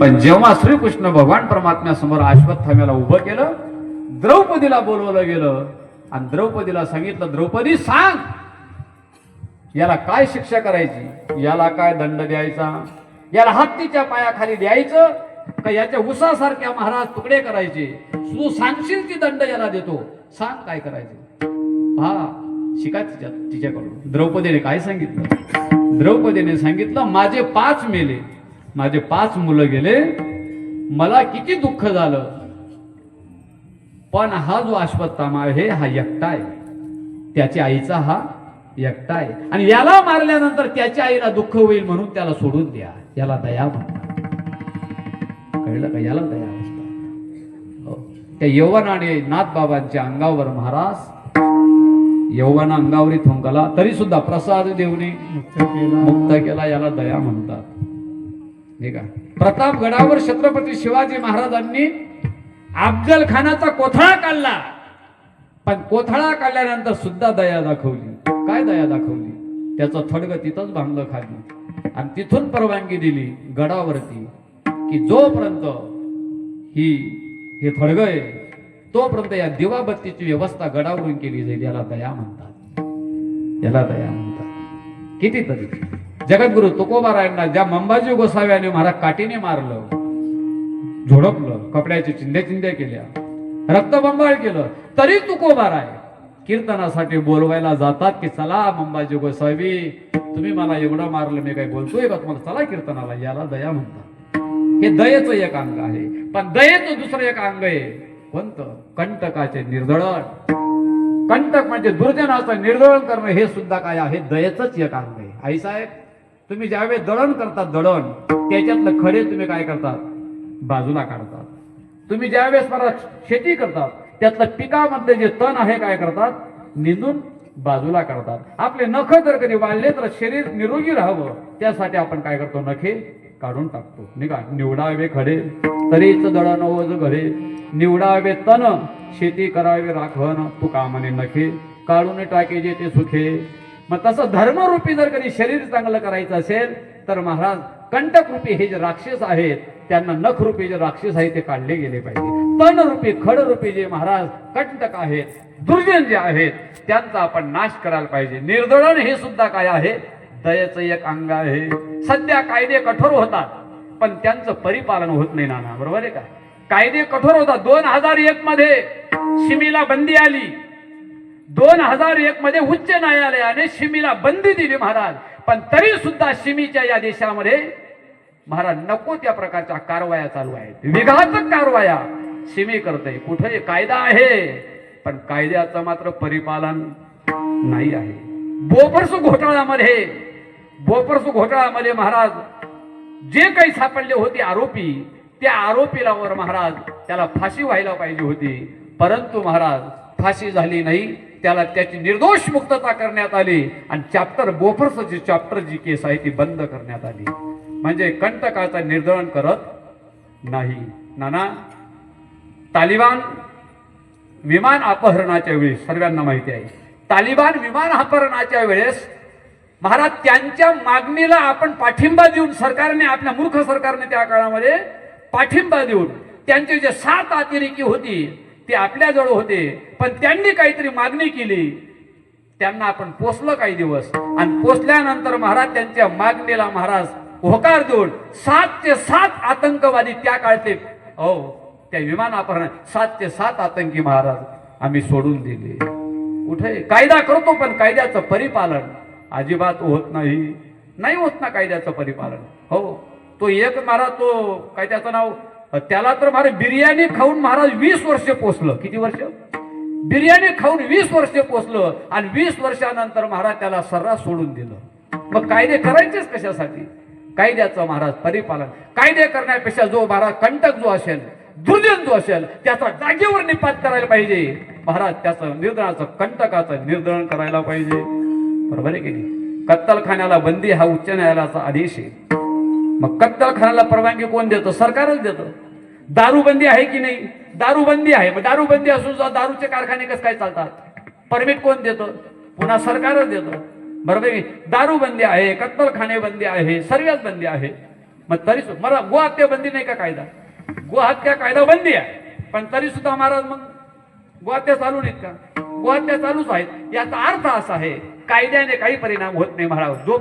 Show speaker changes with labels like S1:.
S1: पण जेव्हा श्रीकृष्ण भगवान परमात्म्यासमोर अश्वत्थाम्याला उभं केलं द्रौपदीला बोलवलं गेलं आणि द्रौपदीला सांगितलं द्रौपदी सांग याला काय शिक्षा करायची? याला काय दंड द्यायचा? याला हत्तीच्या पायाखाली द्यायचं? का याच्या उसासारख्या महाराज तुकडे करायचे? तू सांगशील ती दंड याला देतो. सांग काय करायचे? हा शिका तिच्या तिच्याकडून. द्रौपदीने काय सांगितलं? द्रौपदीने सांगितलं माझे पाच मेले. माझे पाच मुलं गेले. मला किती दुःख झालं. पण हा जो अश्वत्थामा आहे हा एकटा आहे. त्याच्या आईचा हा एकटा आहे. आणि याला मारल्यानंतर त्याच्या आईला दुःख होईल म्हणून त्याला सोडून द्या. याला दया म्हणतात. कळलं का? याला दया म्हणतात. हो. त्या यवनाने नाथबाबांच्या अंगावर महाराज यवना अंगावरी थोंकला तरी सुद्धा प्रसाद देवने
S2: मुक्त केला.
S1: याला दया म्हणतात. नाही का? प्रतापगडावर छत्रपती शिवाजी महाराजांनी अफजल खानाचा कोथळा काढला. पण कोथळा काढल्यानंतर सुद्धा दया दाखवली. काय दया दाखवली? त्याचं थडग तिथंच बांधलं खाली. आणि तिथून परवानगी दिली गडावरती की जोपर्यंत ही हे थडग आहे तोपर्यंत या दिवाबत्तीची व्यवस्था गडावरून केली जाईल याला दया म्हणतात. याला दया म्हणतात. कितीतरी. जगद्गुरु तुकोबारायांना ज्या मंबाजी गोसाव्याने महाराज काठीने मारलं झोडपलं कपड्याचे चिंध्या चिंध्या केल्या रक्तबंबाळ केलं तरी तुकोबाराय कीर्तनासाठी बोलवायला जातात की चला मंबाजी गोसावी तुम्ही मला एवढं मारलं मी काही बोलतोय का तुम्हाला? चला कीर्तनाला. याला दया म्हणतात. हे दयेचं एक अंग आहे. पण दयेचं दुसरं एक अंग आहे. कोणतं? कंटकाचे निर्दळण. कंटक म्हणजे दुर्जनाचं निर्दळण करणं हे सुद्धा काय आहे? दयेचंच एक अंग आहे. आई साहेब तुम्ही ज्यावेळेस दळण करतात दळण त्याच्यातलं खडे तुम्ही काय करतात? बाजूला काढतात. तुम्ही ज्यावेळेस मला शेती करतात त्यातलं पिकामधले जे तण आहे काय करतात? निंदून बाजूला काढतात. आपले नख जर कधी वाढले तर शरीर निरोगी राहावं. त्यासाठी आपण काय करतो? नखे काढून टाकतो. निघा निवडावे खडे. तरीच दळण ओझ घडे. निवडावे तण. शेती करावे राखण. तू कामाने नखे काढून टाके जे ते सुखे. मग तसं धर्मरूपी जर कधी शरीर चांगलं करायचं असेल तर महाराज कंटकरूपी हे जे राक्षस आहेत त्यांना नखरूपी जे राक्षस आहेत ते काढले गेले पाहिजे. तणरूपी खडरूपी जे महाराज कंटक आहेत दुर्जन जे आहेत त्यांचा आपण नाश करायला पाहिजे. निर्दळण हे सुद्धा काय आहे? दयेचं एक अंग आहे. सध्या कायदे कठोर होतात पण त्यांचं परिपालन होत नाही नाना. बरोबर आहे का? कायदे कठोर होतात. दोन हजार एक मध्ये शिमीला बंदी आली. दोन हजार एक मध्ये उच्च न्यायालयाने शिमीला बंदी दिली महाराज. पण तरी सुद्धा शिमीच्या या देशामध्ये महाराज नको त्या प्रकारच्या कारवाया चालू आहेत. विघातक कारवाया शिमी करते कुठे कायदा आहे पण कायद्याचं मात्र परिपालन नाही आहे. बोपर्स घोटाळ्यामध्ये बोपर्स घोटाळ्यामध्ये महाराज जे काही सापडले होते आरोपी त्या आरोपीला महाराज त्याला फाशी व्हायला पाहिजे होती. परंतु महाराज फाशी झाली नाही. त्याला त्याची निर्दोष मुक्तता करण्यात आली आणि चॅप्टर बोफर्सची चॅप्टर जी केस आहे ती बंद करण्यात आली. म्हणजे कंटकाचा निर्दळन करत नाही. नाना तालिबान विमान अपहरणाच्या वेळेस सर्वांना माहिती आहे. तालिबान विमान अपहरणाच्या वेळेस महाराज त्यांच्या मागणीला आपण पाठिंबा देऊन सरकारने आपल्या मूर्ख सरकारने त्या काळामध्ये पाठिंबा देऊन त्यांचे जे सात अतिरेकी होती ते आपल्याजवळ होते पण त्यांनी काहीतरी मागणी केली. त्यांना आपण पोचलं काही दिवस. आणि पोचल्यानंतर महाराज त्यांच्या मागणीला महाराज होकार देऊन सात ते सात आतंकवादी त्या काळचे हो त्या विमान अपहरण सात ते सात आतंकी महाराज आम्ही सोडून दिले. कुठे? कायदा करतो पण कायद्याचं परिपालन अजिबात होत नाही. नाही होत ना कायद्याचं परिपालन. हो. तो एक महाराज तो काय त्याचं नाव? त्याला तर महाराज बिर्याणी खाऊन महाराज वीस वर्ष पोचलं किती वर्ष? बिर्याणी खाऊन वीस वर्ष पोचलं आणि वीस वर्षानंतर महाराज त्याला सर्रास सोडून दिलं. मग कायदे करायचेच कशासाठी? कायद्याचं महाराज परिपालन. कायदे करण्यापेक्षा जो महाराज कंटक जो असेल दुर्जन जो असेल त्याचा जागेवर निपात करायला पाहिजे. महाराज त्याचं निर्धनाचं कंटकाचं निर्धारण करायला पाहिजे. बरोबर आहे की नाही? कत्तलखान्याला बंदी हा उच्च न्यायालयाचा आदेश आहे. मग कत्तलखानाला परवानगी कोण देतं? सरकारच देतं. दारूबंदी आहे की नाही? दारूबंदी आहे. मग दारूबंदी असून सुद्धा दारूचे कारखाने कसं काय चालतात? परमिट कोण देतं? पुन्हा सरकारच देतं. बरोबर दारूबंदी आहे कत्तलखाने बंदी आहे सर्वच बंदी आहे. मग तरी मला गोहत्या बंदी नाही का कायदा? गोहत्या कायदा बंदी आहे. पण तरी सुद्धा महाराज मग गोहत्या चालू नाहीत का? गोहत्या चालूच आहेत. याचा अर्थ असा आहे कायद्याने काही परिणाम होत नाही महाराज. जो